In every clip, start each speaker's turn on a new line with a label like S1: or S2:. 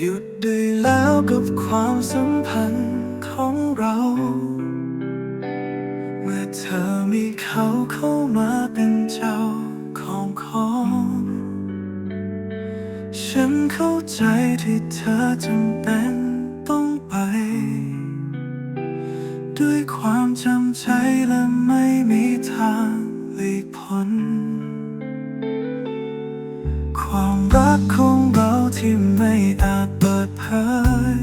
S1: หยุดได้แล้วกับความสัมพันธ์ของเรา เมื่อเธอมีเขาเข้ามาเป็นเจ้าของของ ฉันเข้าใจที่เธอจำเป็นต้องไป ด้วยความจำใจและไม่มีทางหลีกพ้น รักของเราที่ไม่อาจเปิดเผย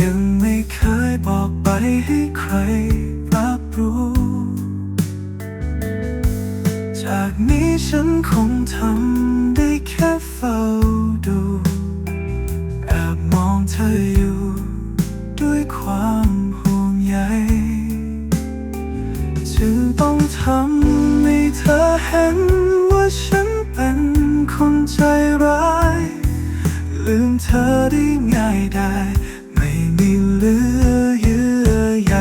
S1: ยังไม่เคยบอกไปให้ใครรับรู้ จากนี้ฉันคงทำได้แค่เฝ้าดูแอบมองเธออยู่ ด้วยความห่วงใยจึงต้องทำให้เธอเห็น เธอได้ง่ายได้ ไม่มีเหลือเยื่อใย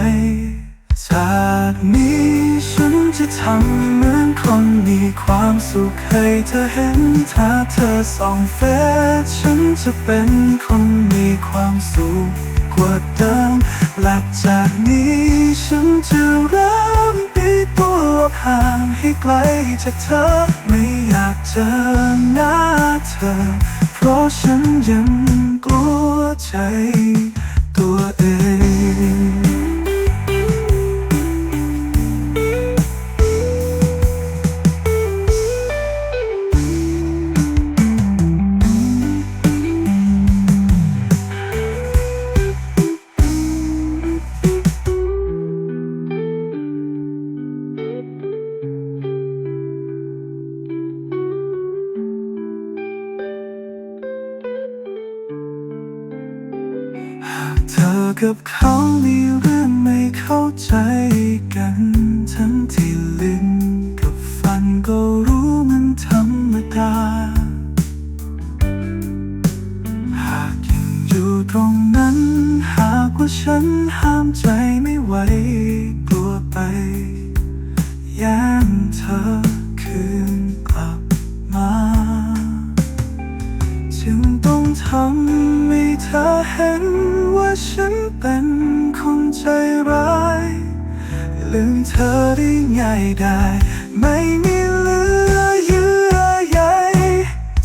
S1: จากนี้ฉันจะทำเหมือนคนมีความสุขให้เธอเห็น ถ้าเธอส่องเฟซฉันจะเป็นคนมีความสุขกว่าเดิมหลังจากนี้ฉันจะเริ่มปีตัวห่างให้ไกลจากเธอไม่อยากเจอหน้าเธอ เพราะฉันยังกลัวใจ กับเขามีเรื่องไม่เข้าใจกัน ทั้งที่ลิ้นกับฟันก็รู้มันธรรมดา หากยังอยู่ตรงนั้น หากว่าฉันห้ามใจไม่ไหวกลัวไปแย่งเธอ เป็นคนใจร้าย ลืมเธอได้ง่ายได้ ไม่มีเหลือเยื่อใย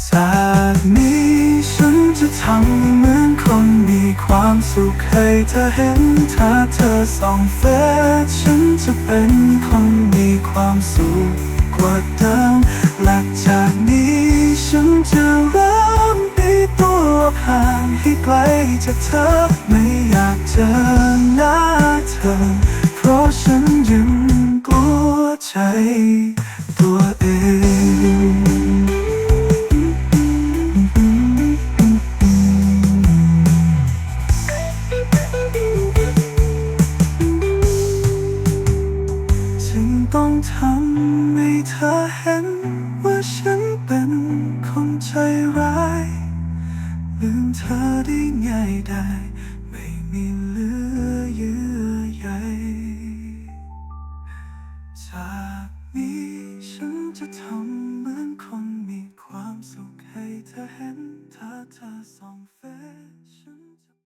S1: จากนี้ฉันจะทำเหมือนคนมีความสุขให้เธอเห็น ถ้าเธอส่องเฟซฉันจะเป็นคนมีความสุขกว่าเดิม ห่างให้ไกลจากเธอ ไม่อยากเจอหน้าเธอ เพราะฉันยังกลัวใจตัวเองจึงต้องทำให้เธอเห็นว่าฉัน ได้ ไม่มีเหลือเยื่อใยจากนี้ฉันจะทำ